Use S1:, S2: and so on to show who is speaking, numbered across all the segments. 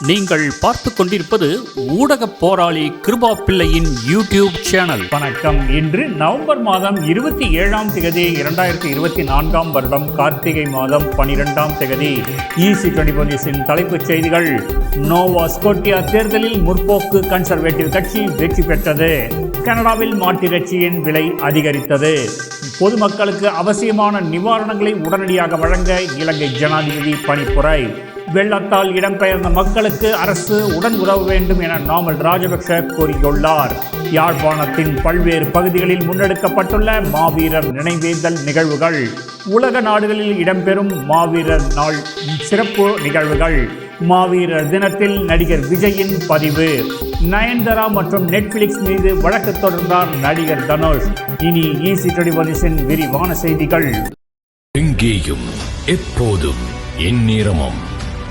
S1: நீங்கள் பார்த்து கொண்டிருப்பது ஊடக போராளி கிருபா பிள்ளையின் யூடியூப் சேனல்.
S2: வணக்கம். இன்று நவம்பர் மாதம் இருபத்தி ஏழாம் திகதி இரண்டாயிரத்தி இருபத்தி நான்காம் வருடம் கார்த்திகை மாதம் பனிரெண்டாம் தேதி இசி டுவெண்டி போலீஸின் தலைப்புச் செய்திகள். நோவா ஸ்கோட்டியா தேர்தலில் முற்போக்கு கன்சர்வேட்டிவ் கட்சி வெற்றி பெற்றது. கனடாவில் மாட்டிறைச்சியின் விலை அதிகரித்தது. பொதுமக்களுக்கு அவசியமான நிவாரணங்களை உடனடியாக வழங்க இலங்கை ஜனாதிபதி பணிப்புரை. வெள்ளத்தால் இடம்பெயர்ந்த மக்களுக்கு அரசு உடன் உதவ வேண்டும் என நாமல் ராஜபக்ஷ கூறியுள்ளார் யாழ்ப்பாணத்தின் பல்வேறு பகுதிகளில் முன்னெடுக்கப்பட்டுள்ள மாவீரர் நினைவேந்தல் நிகழ்வுகள். உலக நாடுகளில் இடம்பெறும் மாவீரர் நாள் சிறப்பு நிகழ்வுகள். மாவீரர் தினத்தில் நடிகர் விஜயின் பதிவு. நயன்தாரா மற்றும் நெட்ஃபிளிக்ஸ் மீது வழக்கு தொடர்ந்தார் நடிகர் தனுஷ். இனி ஈசி டொடிபோலிஸின் விரிவான செய்திகள்.
S3: எங்கேயும் எப்போதும் எந்நேரமும்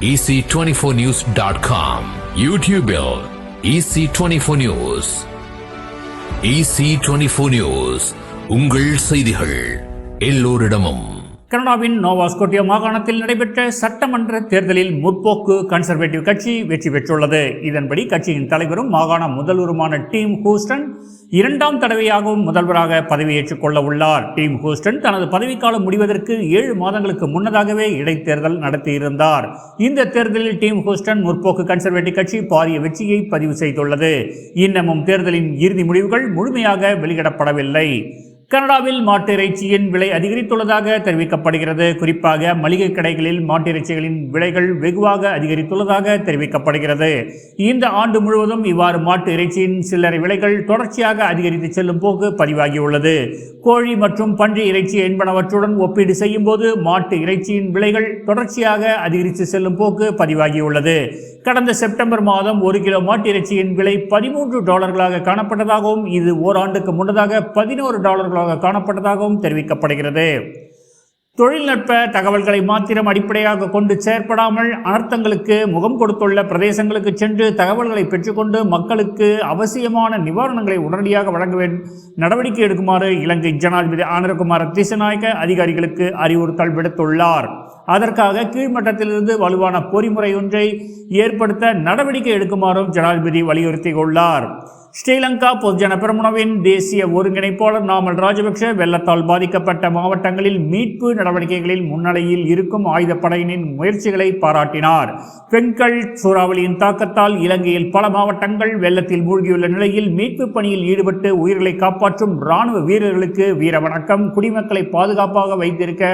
S3: EC twenty four news dot com யூடியூபில் EC twenty four news EC twenty four news உங்கள் செய்திகள் எல்லோரிடமும்.
S2: கனடாவின் நோவாஸ்கோட்டியா மாகாணத்தில் நடைபெற்ற சட்டமன்ற தேர்தலில் முற்போக்கு கன்சர்வேட்டிவ் கட்சி வெற்றி பெற்றுள்ளது. இதன்படி கட்சியின் தலைவரும் மாகாண முதல்வருமான டீம் ஹூஸ்டன் இரண்டாம் தடவையாகவும் முதல்வராக பதவியேற்றுக் கொள்ள உள்ளார். டீம் ஹூஸ்டன் தனது பதவிக்காலம் முடிவதற்கு ஏழு மாதங்களுக்கு முன்னதாகவே இடைத்தேர்தல் நடத்தியிருந்தார். இந்த தேர்தலில் டீம் ஹூஸ்டன் முற்போக்கு கன்சர்வேட்டிவ் கட்சி பாரிய வெற்றியை பதிவு செய்துள்ளது. இன்னமும் தேர்தலின் இறுதி முடிவுகள் முழுமையாக வெளியிடப்படவில்லை. கனடாவில் மாட்டு இறைச்சியின் விலை அதிகரித்துள்ளதாக தெரிவிக்கப்படுகிறது. குறிப்பாக மளிகை கடைகளில் மாட்டு இறைச்சிகளின் விலைகள் வெகுவாக அதிகரித்துள்ளதாக தெரிவிக்கப்படுகிறது. இந்த ஆண்டு முழுவதும் இவ்வாறு மாட்டு இறைச்சியின் சில்லறை விலைகள் தொடர்ச்சியாக அதிகரித்து செல்லும் போக்கு பதிவாகியுள்ளது. கோழி மற்றும் பன்றி இறைச்சி என்பனவற்றுடன் ஒப்பீடு செய்யும் போது மாட்டு இறைச்சியின் விலைகள் தொடர்ச்சியாக அதிகரித்து செல்லும் போக்கு பதிவாகியுள்ளது. கடந்த செப்டம்பர் மாதம் ஒரு கிலோ மாட்டு இறைச்சியின் விலை பதிமூன்று டாலர்களாக காணப்பட்டதாகவும் இது ஓராண்டுக்கு முன்னதாக பதினோரு டாலர்களாக காணப்பட்டதாகவும் தெரிவிக்கப்படுகிறது. தொழில்நுட்ப தகவல்களை மாத்திரம் அடிப்படையாக கொண்டு செயற்படாமல் அனர்த்தங்களுக்கு முகம் கொடுத்துள்ள பிரதேசங்களுக்கு சென்று தகவல்களை பெற்றுக்கொண்டு மக்களுக்கு அவசியமான நிவாரணங்களை உடனடியாக வழங்க வேண்டும் நடவடிக்கை எடுக்குமாறு இலங்கை ஜனாதிபதி ஆனரகுமார திசநாயக்க அதிகாரிகளுக்கு அறிவுறுத்தல் விடுத்துள்ளார். அதற்காக கீழ்மட்டத்திலிருந்து வலுவான பொறிமுறை ஒன்றை ஏற்படுத்த நடவடிக்கை எடுக்குமாறும் ஜனாதிபதி வலியுறுத்தியுள்ளார். ஸ்ரீலங்கா பொதுஜன பெருமுனவின் தேசிய ஒருங்கிணைப்பாளர் நாமல் ராஜபக்ஷ வெள்ளத்தால் பாதிக்கப்பட்ட மாவட்டங்களில் மீட்பு நடவடிக்கைகளில் முன்னணியில் இருக்கும் ஆயுதப்படையினின் முயற்சிகளை பாராட்டினார். பெண்கள் சூறாவளியின் தாக்கத்தால் இலங்கையில் பல மாவட்டங்கள் வெள்ளத்தில் மூழ்கியுள்ள நிலையில் மீட்பு பணியில் ஈடுபட்டு உயிர்களை காப்பாற்றும் இராணுவ வீரர்களுக்கு வீர வணக்கம் குடிமக்களை பாதுகாப்பாக வைத்திருக்க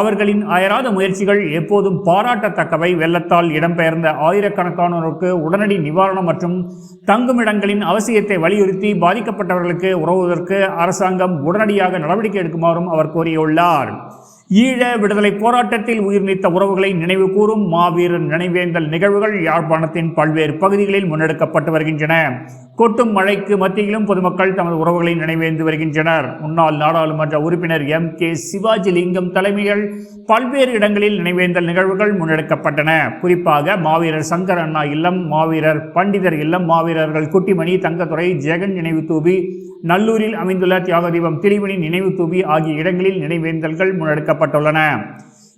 S2: அவர்களின் அயராத முயற்சிகள் எப்போதும் பாராட்டத்தக்கவை. வெள்ளத்தால் இடம்பெயர்ந்த ஆயிரக்கணக்கானோருக்கு உடனடி நிவாரணம் மற்றும் தங்குமிடங்களின் அவசிய அவசியத்தை வலியுறுத்தி பாதிக்கப்பட்டவர்களுக்கு உறவுவதற்கு அரசாங்கம் உடனடியாக நடவடிக்கை எடுக்குமாறும் அவர் கோரியுள்ளார். ஈழ விடுதலை போராட்டத்தில் உயிர் நீத்த உறவுகளை நினைவு கூறும் மாவீரர் நினைவேந்தல் நிகழ்வுகள் யாழ்ப்பாணத்தின் பல்வேறு பகுதிகளில் முன்னெடுக்கப்பட்டு வருகின்றன. கொட்டும் மழைக்கு மத்தியிலும் பொதுமக்கள் தமது உறவுகளை நினைவேந்து வருகின்றனர். முன்னாள் நாடாளுமன்ற உறுப்பினர் எம். கே. சிவாஜி லிங்கம் தலைமையில் பல்வேறு இடங்களில் நினைவேந்தல் நிகழ்வுகள் முன்னெடுக்கப்பட்டன. குறிப்பாக மாவீரர் சங்கர் அண்ணா இல்லம் மாவீரர் பண்டிதர் இல்லம் மாவீரர்கள் குட்டிமணி தங்கத்துறை ஜெகன் நினைவு தூபி நல்லூரில் அமைந்துள்ள தியாகதீபம் தீபம் நினைவு தூவி ஆகிய இடங்களில் நினைவேந்தல்கள் முன்னெடுக்கப்பட்டுள்ளன.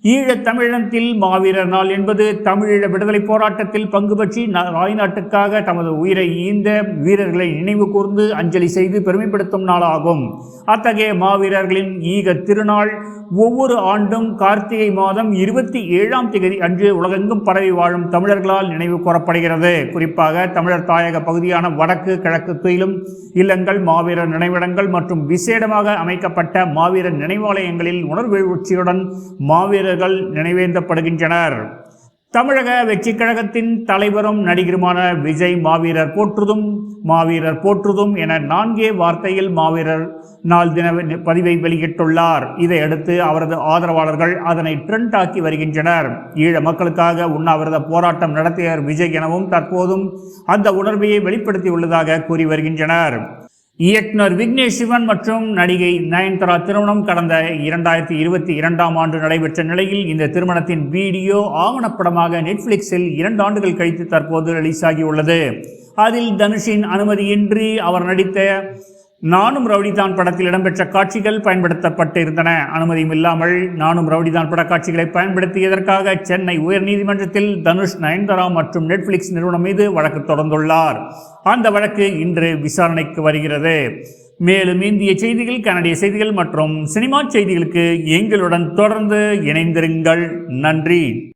S2: ஈழத் தமிழினத்தில் மாவீரர் நாள் என்பது தமிழீழ விடுதலை போராட்டத்தில் பங்கு பற்றி தாய்நாட்டுக்காக தமது உயிரை ஈந்த வீரர்களை நினைவு கூர்ந்து அஞ்சலி செய்து பெருமைப்படுத்தும் நாளாகும். அத்தகைய மாவீரர்களின் ஈக திருநாள் ஒவ்வொரு ஆண்டும் கார்த்திகை மாதம் இருபத்தி ஏழாம் தேதி அன்று உலகெங்கும் பரவி வாழும் தமிழர்களால் நினைவு கூறப்படுகிறது. குறிப்பாக தமிழர் தாயக பகுதியான வடக்கு கிழக்கு துயிலும் இல்லங்கள் மாவீரர் நினைவிடங்கள் மற்றும் விசேடமாக அமைக்கப்பட்ட மாவீரர் நினைவாலயங்களில் உணர்வெழுச்சியுடன் மாவீரர்கள் நினைவேந்தப்படுகின்றனர். தமிழக வெற்றி கழகத்தின் தலைவரும் நடிகருமான விஜய் மாவீரர் போற்றுதும் மாவீரர் போற்றுதும் என நான்கே வார்த்தையில் மாவீரர் நாள் தின பதிவை வெளியிட்டுள்ளார். இதையடுத்து அவரது ஆதரவாளர்கள் அதனை ட்ரெண்ட் ஆக்கி வருகின்றனர். ஈழ மக்களுக்காக உண்ணாவிரத போராட்டம் நடத்தியவர் விஜய் எனவும் தற்போதும் அந்த உணர்வையை வெளிப்படுத்தியுள்ளதாக கூறி வருகின்றனர். இயக்குனர் விக்னேஷ் சிவன் மற்றும் நடிகை நயன்தாரா திருமணம் கடந்த இரண்டாயிரத்தி இருபத்தி இரண்டாம் ஆண்டு நடைபெற்ற நிலையில் இந்த திருமணத்தின் வீடியோ ஆவணப்படமாக நெட்ஃப்ளிக்ஸில் இரண்டு ஆண்டுகள் கழித்து தற்போது ரிலீஸ் ஆகியுள்ளது. அதில் தனுஷின் அனுமதியின்றி அவர் நடித்த நானும் ரவுடிதான் படத்தில் இடம்பெற்ற காட்சிகள் பயன்படுத்தப்பட்டிருந்தன. அனுமதியும் இல்லாமல் நானும் ரவுடிதான் பட காட்சிகளை பயன்படுத்தியதற்காக சென்னை உயர்நீதிமன்றத்தில் தனுஷ் நயன்தாரா மற்றும் நெட்ஃபிளிக்ஸ் நிறுவனம் மீது வழக்கு தொடர்ந்துள்ளார். அந்த வழக்கு இன்று விசாரணைக்கு வருகிறது. மேலும் இந்திய செய்திகள் கனடிய செய்திகள் மற்றும் சினிமா செய்திகளுக்கு எங்களுடன் தொடர்ந்து இணைந்திருங்கள். நன்றி.